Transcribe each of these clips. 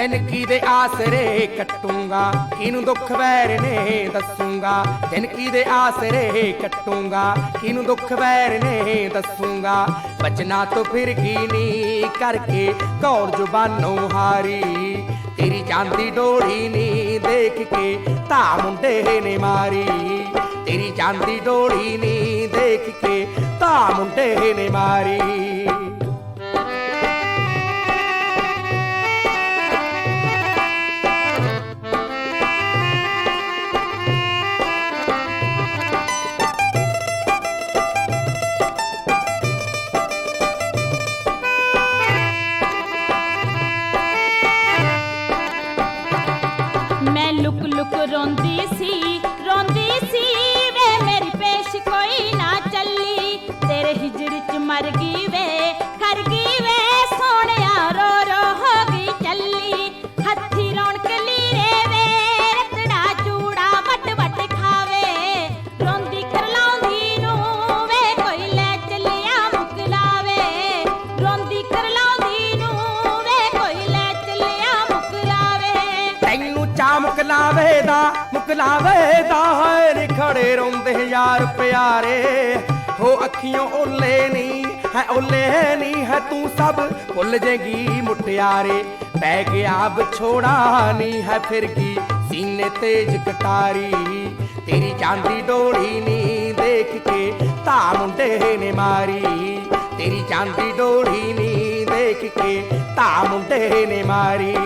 ਤੈਨ ਕੀ ਦੇ ਆਸਰੇ ਕੱਟੂੰਗਾ? ਕਿਨੂੰ ਦੁੱਖ ਵੈਰ ਨੇ ਦੱਸੂੰਗਾ? ਤੈਨ ਕੀ ਦੇ ਆਸਰੇ ਕੱਟੂੰਗਾ? ਕਿਨੂੰ ਦੁੱਖ ਵੈਰ ਨੇ ਦੱਸੂੰਗਾ? ਬਚਨਾ ਤੋਂ ਫਿਰ ਕੀ ਨੀ ਕਰਕੇ ਕੌਰ ਜ਼ੁਬਾਨੋਂ ਹਾਰੀ। ਤੇਰੀ ਚਾਂਦੀ ਡੋਲੀ ਨੀ ਦੇਖ ਕੇ ਧਾ ਮੁੰਡੇ ਨੇ ਮਾਰੀ। ਤੇਰੀ ਚਾਂਦੀ ਡੋਲੀ ਨੀ ਦੇਖ ਕੇ ਧਾ ਮੁੰਡੇ ਨੇ ਮਾਰੀ। ਮੁਕਲਾਵੇ ਦਾ ਹੈ ਖੜੇ ਰੋਂਦੇ ਯਾਰ ਪਿਆਰੇ। ਹੋ ਅੱਖੀਆਂ ਓਲੇ ਨਹੀਂ ਹੈ ਓਲੇ ਨਹੀਂ ਹੈ ਤੂੰ ਸਭ ਭੁੱਲ ਜੇਗੀ ਮੁਟਿਆਰੇ। ਪੈ ਗਿਆ ਵਿਛੋੜਾ ਨਹੀਂ ਹੈ ਫਿਰ ਕੀ ਸੀਨੇ ਤੇਜ ਕਟਾਰੀ। ਤੇਰੀ ਚਾਂਦੀ ਡੋਲੀ ਨੀ ਦੇਖ ਕੇ ਧਾ ਮੁੰਡੇ ਨੇ ਮਾਰੀ। ਤੇਰੀ ਚਾਂਦੀ ਡੋਲੀ ਨੀ ਦੇਖ ਕੇ ਧਾ ਮੁੰਡੇ ਨੇ ਮਾਰੀ।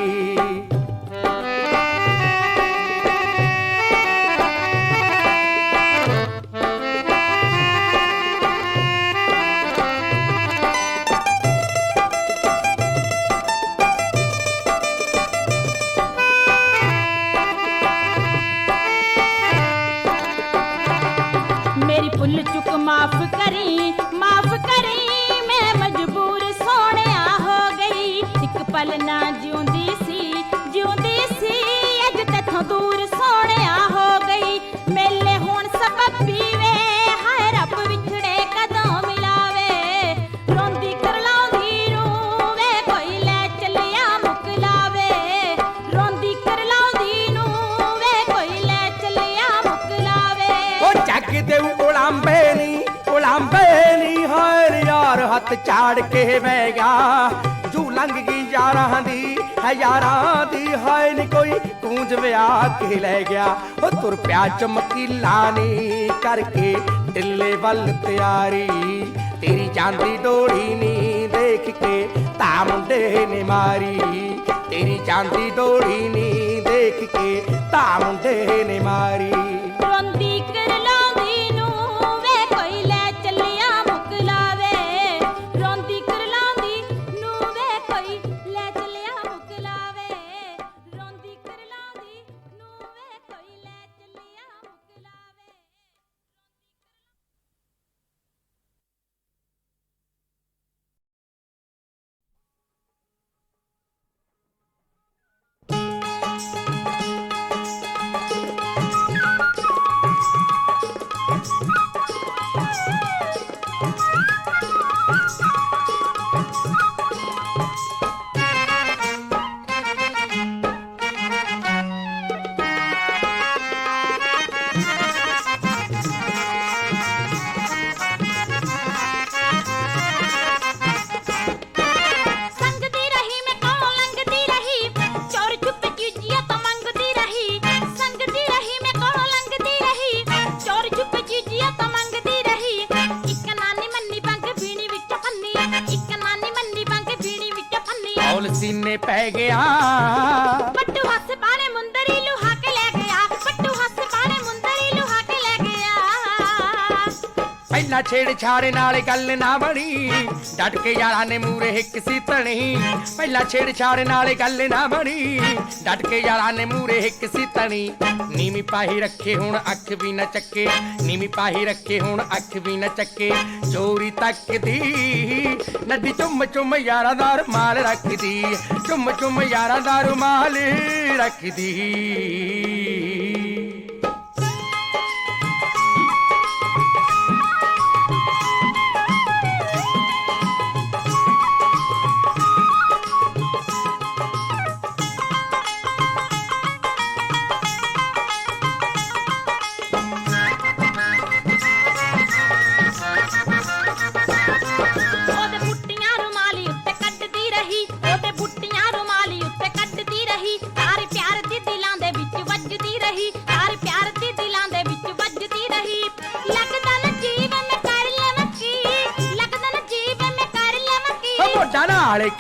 ਮੇਰੀ ਚੁੱਕ ਮਾਫ ਕਰੀ। ਯਾਰ ਹੱਥ ਕੇ ਬਹਿ ਗਿਆ। ਜੂ ਲੰਘ ਗਈ ਯਾਰਾਂ ਦੀ, ਹੈ ਯਾਰਾਂ ਦੀ, ਹਾਏ ਨੀ ਕੋਈ ਕੂੰਜ ਵਿਆਹ ਕੇ ਲੈ ਗਿਆ। ਉਹ ਤੁਰ ਪਿਆ ਚਮਕੀਲਾ ਨੀ ਕਰਕੇ, ਢਿੱਲੇ ਵੱਲ ਤਿਆਰੀ। ਤੇਰੀ ਜਾਂਦੀ ਡੋਲੀ ਨੀ ਦੇਖ ਕੇ ਤਾਂ ਮੁੰਡੇ ਨੇ ਮਾਰੀ। ਤੇਰੀ ਜਾਂਦੀ ਡੋਲੀ ਨੀ ਦੇਖ ਕੇ ਤਾਂ ਮੁੰਡੇ ਨੇ ਮਾਰੀ। ਬੌਲ ਸੀਨੇ ਪੈ ਗਿਆ। ਪਹਿਲਾਂ ਛੇੜ ਨਾਲ ਗੱਲ ਨਾ ਬਣੀ। ਡਟ ਕੇ ਯਾਰਾਂ ਨੇ ਮੂਰੇ ਹਿੱਕ ਸੀ ਤਣੀ ਪਹਿਲਾਂ ਛੇੜ ਨਾਲ ਗੱਲ ਨਾ ਬਣੀ। ਡਟ ਕੇ ਯਾਰਾਂ ਨੇ ਮੂਰੇ ਹਿੱਕ ਸੀ ਤਣੀ ਨੀਵੀਂ ਪਾਹੀ ਰੱਖੇ ਹੁਣ ਅੱਖ ਵੀ ਨਾ ਚੱਕੇ। ਨੀਵੀਂ ਪਾਹੀ ਰੱਖੇ ਹੁਣ ਅੱਖ ਵੀ ਨਾ ਚੱਕੇ। ਚੋਰੀ ਤੱਕਦੀ। ਨਦੀ ਚੁੰਮ ਚੁੰਮ ਯਾਰਾਂ ਦਾ ਰੁਮਾਲ ਰੱਖਦੀ। ਚੁੰਮ ਚੁੰਮ ਯਾਰਾਂ ਦਾ ਰੁਮਾਲ ਰੱਖਦੀ।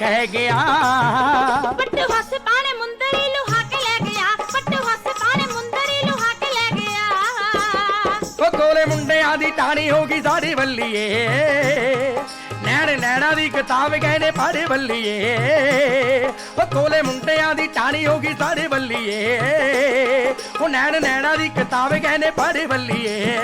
ਕਹਿ ਗਿਆ। ਪੱਟੂ ਹੱਸ ਪਾਣੇ ਮੁੰਦਰੀ ਲੁਹਾ ਕੇ ਲੈ ਗਿਆ। ਪੱਟੂ ਹੱਸ ਪਾਣੇ ਮੁੰਦਰੀ ਲੁਹਾ ਕੇ ਲੈ ਗਿਆ। ਉਹ ਕੋਲੇ ਮੁੰਡਿਆਂ ਦੀ ਟਾਣੀ ਹੋ ਗਈ ਸਾਡੇ ਵੱਲੀਏ। ਨੈਣ ਨੈਣਾ ਦੀ ਕਿਤਾਬ ਕਹਿੰਦੇ ਪੜ੍ਹ ਵੱਲੀਏ। ਉਹ ਕੋਲੇ ਮੁੰਡਿਆਂ ਦੀ ਟਾਣੀ ਹੋ ਗਈ ਸਾਡੇ ਵੱਲੀਏ। ਉਹ ਨੈਣ ਨੈਣਾ ਦੀ ਕਿਤਾਬ ਕਹਿੰਦੇ ਪੜ੍ਹ ਵੱਲੀਏ।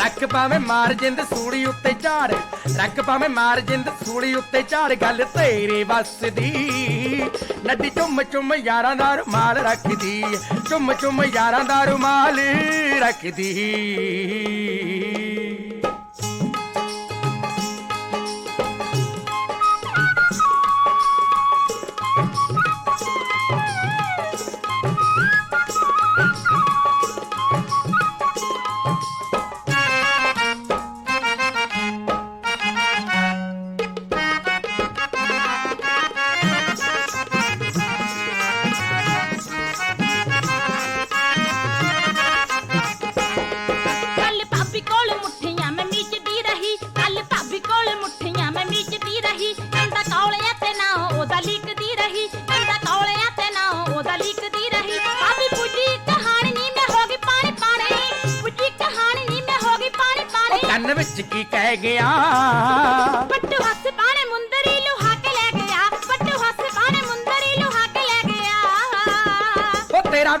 ਰੱਖ ਪਾਵੇਂ ਮਾਰ ਜਿੰਦ ਸੂੜੀ ਉੱਤੇ ਝਾੜ, ਰੱਖ ਪਾਵੇਂ ਮਾਰ ਜਿੰਦ ਸੂੜੀ ਉੱਤੇ ਝਾੜ, ਗੱਲ ਤੇਰੇ ਵੱਸ ਦੀ। ਨੱਡੀ ਚੁੰਮ ਚੁੰਮ ਯਾਰਾਂ ਦਾ ਰੁਮਾਲ ਰੱਖਦੀ, ਚੁੰਮ ਚੁੰਮ ਯਾਰਾਂ ਦਾ ਰੁਮਾਲ ਰੱਖਦੀ।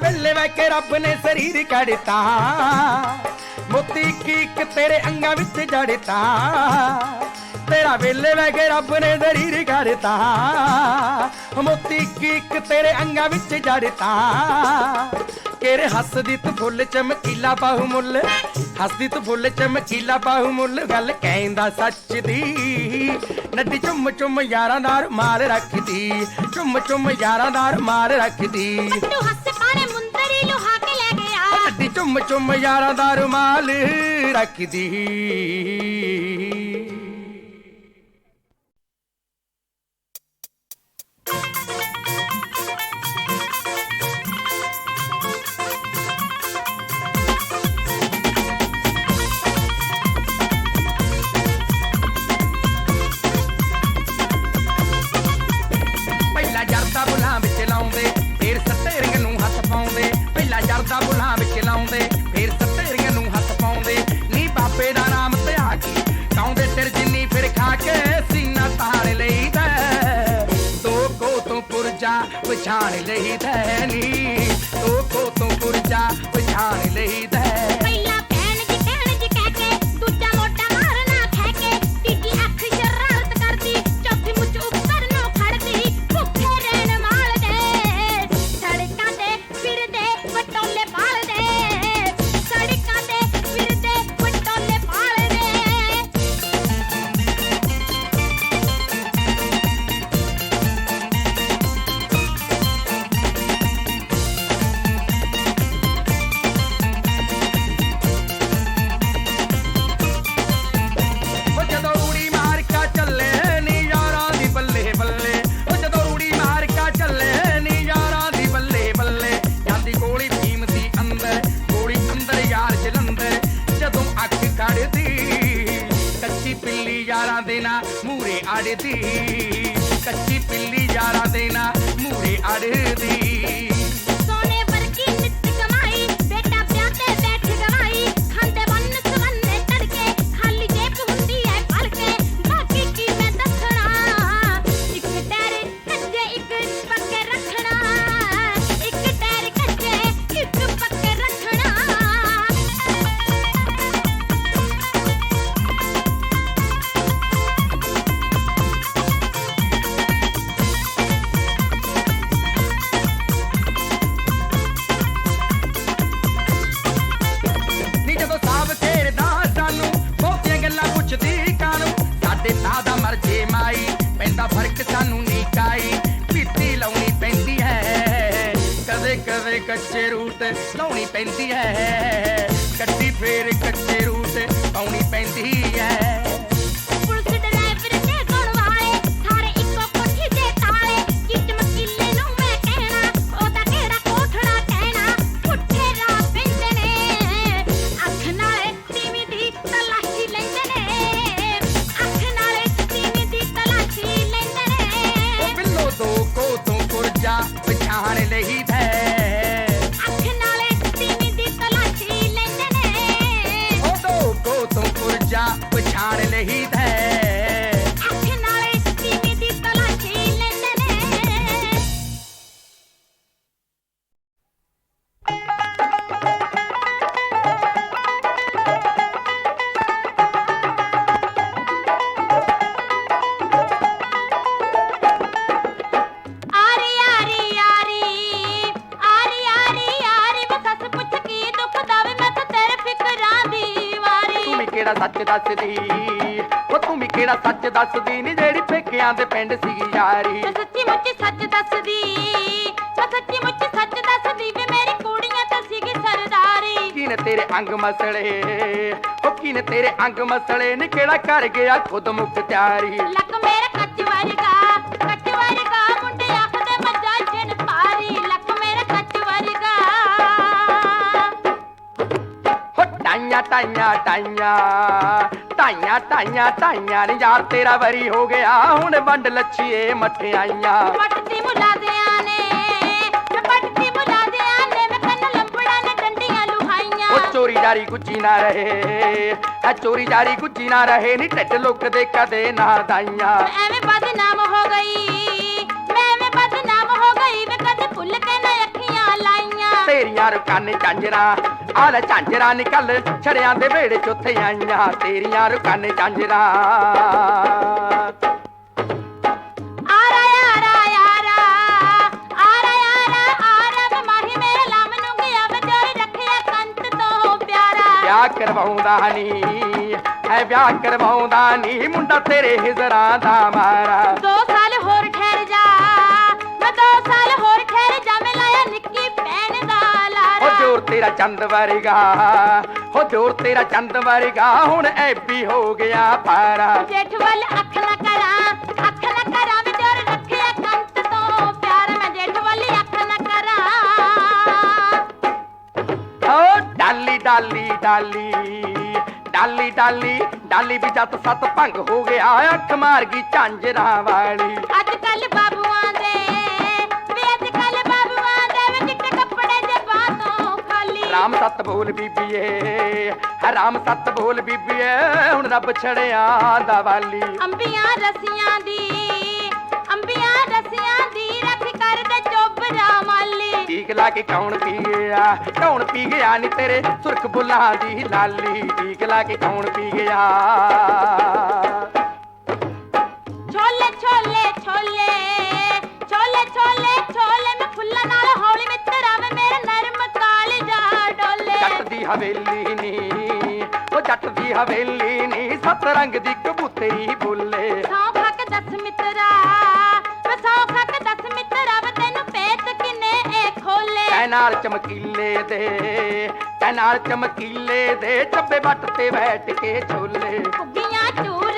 ਗਿਆ ਉਹ ਤੇਰਾ ਵੇਲੇ ਵੈ ਕੇ ਰੱਬ ਨੇ ਸਰੀਰ ਕੱਢਤਾ ਮੋਤੀ ਕੀ ਇੱਕ ਤੇਰੇ ਅੰਗਾਂ ਵਿੱਚ ਜੜਤਾ ਤੇਰਾ ਵੇਲੇ ਵੈ ਕੇ ਰੱਬ ਨੇ ਸਰੀਰ ਕੱਢਤਾ ਮੋਤੀ ਕੀ ਇੱਕ ਤੇਰੇ ਅੰਗਾਂ ਵਿੱਚ ਜੜਤਾ ਕਿਹੜੇ ਹੱਸਦੀ ਤੂੰ ਫੁੱਲ ਚਮਕੀਲਾ ਬਾਹੂ ਮੁੱਲ ਹੱਸਦੀ ਤੂੰ ਫੁੱਲ ਚਮਕੀਲਾ ਬਾਹੂ ਮੁੱਲ ਗੱਲ ਕਹਿੰਦਾ ਸੱਚ ਦੀ ਨੱਡੀ ਚੁੰਮ ਚੁੰਮ ਯਾਰਾਂ ਦਾ ਰੁਮਾਲ ਰੱਖਦੀ ਚੁੰਮ ਚੁੰਮ ਚੁੰਮ ਯਾਰਾਂ ਦਾ ਰੁਮਾਲ ਰੱਖਦੀ। ਪਛਾਣ ਲਈਦਾ ਨੀ ਮੂਰੇ ਅੜਦੀ। ਕੱਚੀ ਪਿੱਲੀ ਯਾਰਾਂ ਦੇਣਾ ਨਾ ਮੂਰੇ ਅੜਦੀ। ਲਾਉਣੀ ਹੈ। ਪਛਾਣ ਲਈ ਹੈ ਪਿੰਡ ਸੀਗੀ ਯਾਰੀ। ਮੈਂ ਸੱਚੀ ਮੁੱਚੀ ਸੱਚ ਦੱਸਦੀ ਮੈਂ ਸੱਚੀ ਮੁੱਚੀ ਸੱਚ ਦੱਸਦੀ ਵੇ ਮੇਰੀ ਕੁੜੀਆਂ ਤਾਂ ਸੀਗੀ ਸਰਦਾਰੀ। ਕੀ ਨੇ ਤੇਰੇ ਅੰਗ ਮਸਲੇ? ਉਹ ਕੀ ਨੇ ਤੇਰੇ ਅੰਗ ਮਸਲੇ? ਨੀ ਕਿਹੜਾ ਕਰ ਗਿਆ ਖੁਦ ਮੁਖਤਿਆਰੀ ਲੱਕ ਮੇਰਾ ਕੱਚ ਵਰਗਾ ਕੱਚ ਵਰਗਾ ਮੁੰਡੇ ਆਖਦੇ ਮੱਜਾ ਜਨ ਪਾਰੀ। ਲੱਕ ਮੇਰਾ ਕੱਚ ਵਰਗਾ। ਹੋ ਟਾਈਆਂ ਟਾਈਆਂ ਟਾਈਆਂ। ਟਾਈਆਂ ਟਾਈਆਂ ਟਾਈਆਂ ਨੀ ਯਾਰ ਤੇਰਾ ਵਰੀ ਹੋ ਗਿਆ। ਹੁਣ ਵੰਡ ਲੱਛੀਏ ਮਠਿਆਈਆਂ ਪੱਟਦੀ ਮੁਲਾਦਿਆਂ ਨੇ ਮੈਂ ਪੱਟਦੀ ਮੁਲਾਦਿਆਂ ਨੇ ਮੈਂ ਕੰਨ ਲੰਬੜਾ ਨੇ ਡੰਡੀਆਂ ਲੁਹਾਈਆਂ। ਉਹ ਚੋਰੀ ਜਾਰੀ ਗੁੱਜੀ ਨਾ ਰਹੇ ਐ ਚੋਰੀ ਜਾਰੀ ਗੁੱਜੀ ਨਾ ਰਹੇ ਨੀ ਢਿੱਡ ਲੁੱਕਦੇ ਕਦੇ ਨਾ ਦਾਈਆਂ। ਮੈਂ ਐਵੇਂ ਬਦਨਾਮ ਤੇਰੀਆਂ ਰੁਕਾਨੇ ਝਾਂਜਰਾਂ ਆ ਲੈ ਝਾਂਜਰਾਂ ਨਿਕਲ ਛੜਿਆਂ ਦੇ ਵੇੜੇ ਚ ਉੱਥੇ ਆਈਆਂ ਤੇਰੀਆਂ ਰੁਕਾਨੇ ਝਾਂਜਰਾਂ। ਮੇਰੇ ਵਿਆਹ ਕਰਵਾਉਂਦਾ ਨੀ ਹੈ ਵਿਆਹ ਕਰਵਾਉਂਦਾ ਨੀ ਮੁੰਡਾ ਤੇਰੇ ਹਿਜ਼ਰਾਂ ਦਾ ਮਾਰਾ। ਦੋ ਜੋਰ ਤੇਰਾ ਚੰਦ ਵਰਗਾ। ਹੋ ਜੋਰ ਤੇਰਾ ਚੰਦ ਵਰਗਾ ਹੁਣ ਐਬੀ ਹੋ ਗਿਆ ਪਾਰਾ ਜੇਠ ਵੱਲ ਅੱਖ ਨਾ ਕਰਾਂ ਅੱਖ ਨਾ ਕਰਾਂ ਵੇ ਜੋਰ ਰੱਖਿਆ ਕੰਤ ਤੋਂ ਪਿਆਰ। ਮੈਂ ਜੇਠ ਵੱਲ ਅੱਖ ਨਾ ਕਰਾਂ। ਓ ਡਾਲੀ ਡਾਲੀ ਡਾਲੀ ਡਾਲੀ ਡਾਲੀ ਡਾਲੀ ਵੀ ਜੱਤ ਸੱਤ ਭੰਗ ਹੋ ਗਿਆ ਅੱਖ ਮਾਰ ਗਈ ਝਾਂਜਰਾਂ ਵਾਲੀ। ਅੱਜ ਰਾਮ ਸੱਤ ਬੋਲ ਬੀਬੀਏ ਰਾਮ ਸੱਤ ਬੋਲ ਬੀਬੀਏ ਹੁਣ ਰੱਬ ਛੜਿਆ ਦਾ ਵਾਲੀ। ਅੰਬੀਆਂ ਰਸੀਆਂ ਦੀ ਅੰਬੀਆਂ ਰਸੀਆਂ ਦੀ ਰੱਖ ਕਰਦੇ ਚੋਬਰਾ ਮਾਲੀ। ਟੀਕ ਲਾ ਕੇ ਕੌਣ ਪੀ ਗਿਆ ਕੌਣ ਪੀ ਗਿਆ ਨੀ ਤੇਰੇ ਸੁਰਖ ਬੁੱਲਾਂ ਦੀ ਲਾਲੀ। ਟੀਕ ਲਾ ਕੇ ਕੌਣ ਪੀ ਗਿਆ ਦੀ ਹਵੇਲੀ ਨੀ ਉਹ ਜੱਟ ਦੀ ਹਵੇਲੀ ਨੀ ਸੱਤ ਰੰਗ ਦੀ ਕਬੂਤਰੀ ਬੋਲੇ। ਸੌ ਖੱਕ ਦਸ ਮਿੱਤਰਾ ਵੇ ਸੌ ਖੱਕ ਦਸ ਮਿੱਤਰਾ ਵੇ ਤੈਨੂੰ ਪੇਤ ਕਿਨੇ ਇਹ ਖੋਲੇ? ਤੈ ਨਾਲ ਚਮਕੀਲੇ ਦੇ ਨਾਲ ਚਮਕੀਲੇ ਦੇ ਚੱਬੇ ਵੱਟ ਤੇ ਬੈਠ ਕੇ ਛੋਲੇ। ਕੁੱਗੀਆਂ ਚੂਰ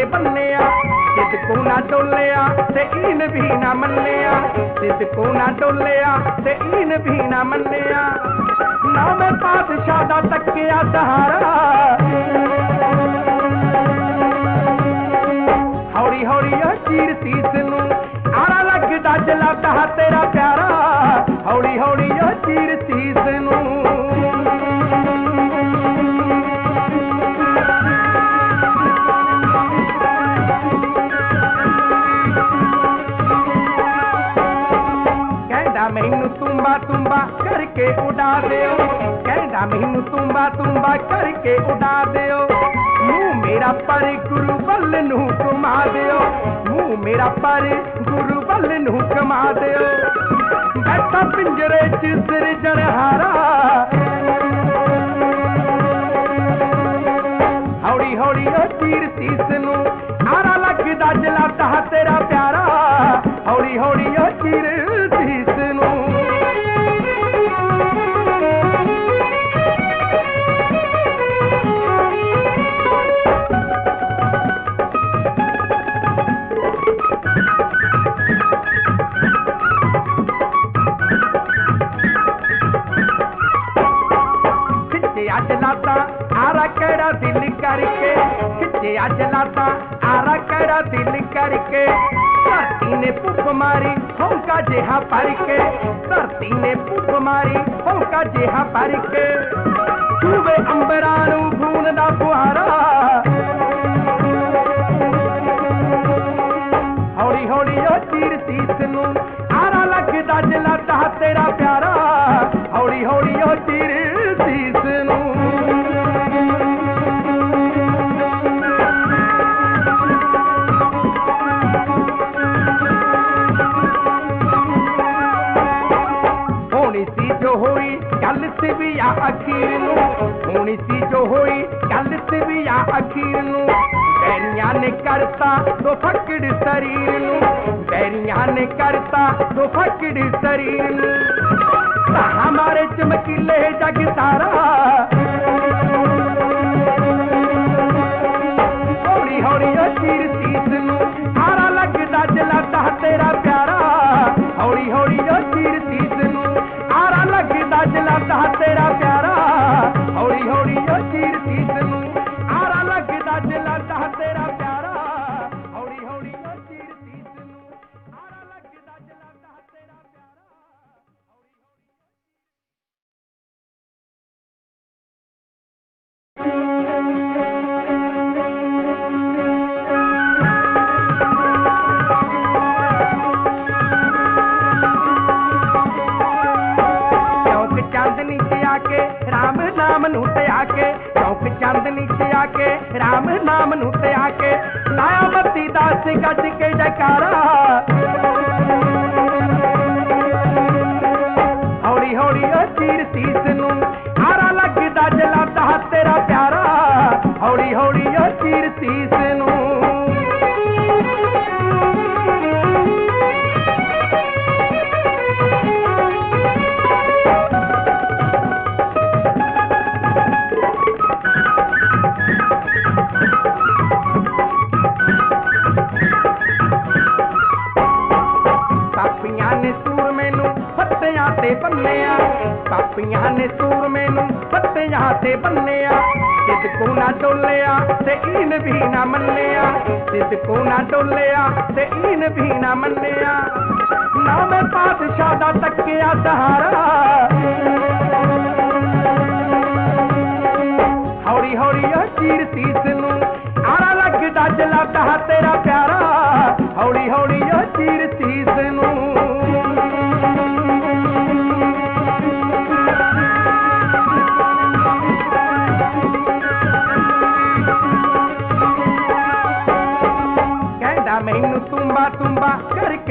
ਫੱਤਿਆਂ ਤੇ ਬੰਨਿਆ ਸਿੱਧ ਕੋ ਨਾ ਡੋਲਿਆ, ਤੇ ਈਨ ਵੀ ਨਾ ਮੰਨਿਆ। ਸਿੱਧ ਕੋ ਨਾ ਡੋਲਿਆ, ਤੇ ਈਨ ਵੀ ਨਾ ਮੰਨਿਆ। ਨਾ ਮੈਂ ਪਾਤਸ਼ਾਹ ਦਾ ਤੱਕਿਆ ਸਹਾਰਾ। ਹੌਲੀ ਹੌਲੀ ਉਹ ਚੀਰ ਸੀਸ ਨੂੰ ਆਰਾ ਲੱਗਦਾ ਜਲਾਦਾ ਤੇਰਾ ਪਿਆਰਾ। ਹੌਲੀ ਹੌਲੀ ਉਹ ਚੀਰ ਸੀਸ ਨੂੰ ਕਰਕੇ ਉਡਾ ਦਿਓ। ਕਹਿੰਦਾ ਮੈਨੂੰ ਤੁੰਬਾ ਤੁੰਬਾ ਕਰਕੇ ਉਡਾ ਦਿਓ। ਮੂੰਹ ਮੇਰਾ ਪਰ ਗੁਰੂ ਵੱਲ ਨੂੰ ਕਮਾ ਦਿਓ। ਮੂੰਹ ਮੇਰਾ ਪਰ ਗੁਰੂ ਵੱਲ ਨੂੰ ਘੁਮਾ ਦਿਓ। ਬੈਠਾ ਪਿੰਜਰੇ 'ਚ ਸਿਰਜਣਹਾਰਾ ਹੌਲੀ ਹੌਲੀ ਉਹ ਚੀਰ ਸੀਸ ਨੂੰ ਆਰਾ ਲੱਗਦਾ ਜਲਾਦਾ ਤੇਰਾ ਪਿਆਰਾ। ਹੌਲੀ ਹੌਲੀ ਉਹ ਚੀਰ ਸੀਸ ਮਾਰੀ, ਹੌਂਕਾ ਜਿਹਾ ਭਰ ਕੇ। ਧਰਤੀ ਨੇ ਪੁੱਪ ਮਾਰੀ, ਹੌਂਕਾ ਜਿਹਾ ਭਰ ਕੇ। ਚੂਵੇ ਅੰਬਰਾਂ ਨੂੰ ਖੂਨ ਦਾ ਫੁਹਾਰਾ। ਹੌਲੀ ਹੌਲੀ ਉਹ ਚੀਰ ਸੀਸ ਨੂੰ ਆਰਾ ਲੱਗਦਾ ਜਲਾਦਾ ਤੇਰਾ ਪਿਆਰਾ। ਹੌਲੀ ਹੌਲੀ ਉਹ ਚੀਰ ਸੀਸ ਅਖੀਰ ਨੂੰ। ਹੋਣੀ ਸੀ ਜੋ ਹੋਈ ਗੱਲ ਸੀ ਵੀ ਆ ਅਖੀਰ ਨੂੰ। ਬੈਰੀਆਂ ਨੇ ਕਰਤਾ ਦੋ ਫੱਕੜ ਸਰੀਰ ਨੂੰ। ਬੈਰੀਆਂ ਨੇ ਕਰਤਾ ਦੋ ਫੱਕੜ ਸਰੀਰ ਨੂੰ। ਹਮਾਰੇ ਚਮਕੀਲੇ ਜਗ ਸਾਰਾ ਨਾ ਡੋਲਿਆ ਤੇ ਈਨ ਵੀ ਨਾ ਮੰਨਿਆ। ਨਾ ਮੈਂ ਪਾਤਸ਼ਾਹ ਦਾ ਤੱਕਿਆ ਸਹਾਰਾ। ਹੌਲੀ ਹੌਲੀ ਉਹ ਚੀਰ ਸੀਸ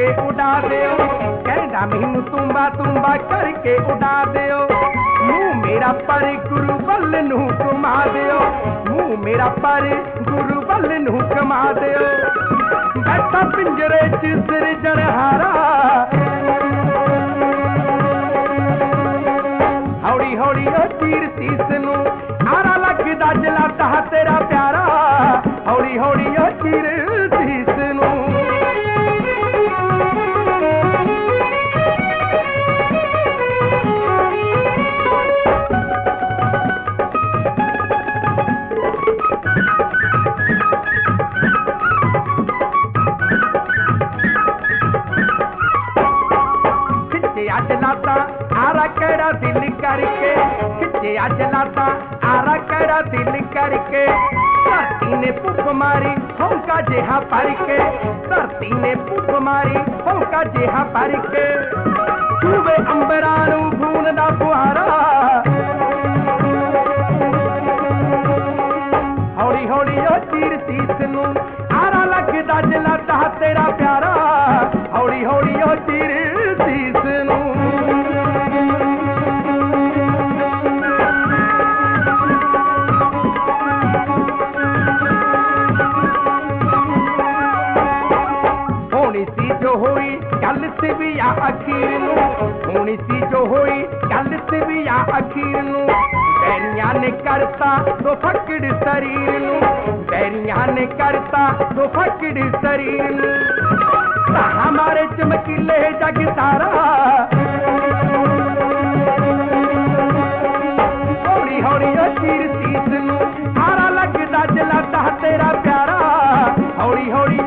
ਉਡਾ ਦਿਓ ਕਹਿੰਦਾ ਮੈਨੂੰ ਤੁੰਬਾ ਤੁੰਬਾ ਕਰਕੇ ਉਡਾ ਦਿਓ ਮੂੰਹ ਮੇਰਾ ਪਰ ਗੁਰੂ ਵੱਲ ਨੂੰ ਕਮਾ ਦਿਓ ਮੂੰਹ ਮੇਰਾ ਪਰ ਗੁਰੂ ਵੱਲ ਨੂੰ ਕਮਾ ਦਿਓ ਬੈਠਾ ਪਿੰਜਰੇ 'ਚ ਸਿਰਜਣਹਾਰਾ ਹੌਲੀ ਅੱਜ ਲਾਤਾ ਆਰਾ ਕਿਹੜਾ ਦਿਲ ਕਰਕੇ। ਧਰਤੀ ਨੇ ਭੁੱਖ ਮਾਰੀ, ਹੌਂਕਾ ਜਿਹਾ ਭਰ ਕੇ। ਧਰਤੀ ਨੇ ਭੁੱਖ ਮਾਰੀ, ਹੌਂਕਾ ਜਿਹਾ ਭਰ ਕੇ। ਚੂਵੇ ਅੰਬਰਾਂ ਨੂੰ ਖੂਨ ਦਾ ਫੁਹਾਰਾ। ਅਖੀਰ ਨੂੰ। ਹੋਣੀ ਸੀ ਜੋ ਹੋਈ ਗੱਲ ਸਿਵਿਆ ਅਖੀਰ ਨੂੰ। ਬੈਰੀਆਂ ਨੇ ਕਰਤਾ ਦੋ ਫੱਕੜ ਸਰੀਰ ਨੂੰ। ਬੈਰੀਆਂ ਨੇ ਕਰਤਾ ਦੋ ਫੱਕੜ ਸਰੀਰ ਨੂੰ। ਤਾਂ ਮਾਰੇ ਚਮਕੀਲੇ ਜਗ ਸਾਰਾ ਹੌਲੀ ਹੌਲੀ ਅਖੀਰ ਸੀਸ ਨੂੰ। ਸਾਰਾ ਲੱਗਦਾ ਜਲਾਦਾ ਤੇਰਾ ਪਿਆਰਾ। ਹੌਲੀ ਹੌਲੀ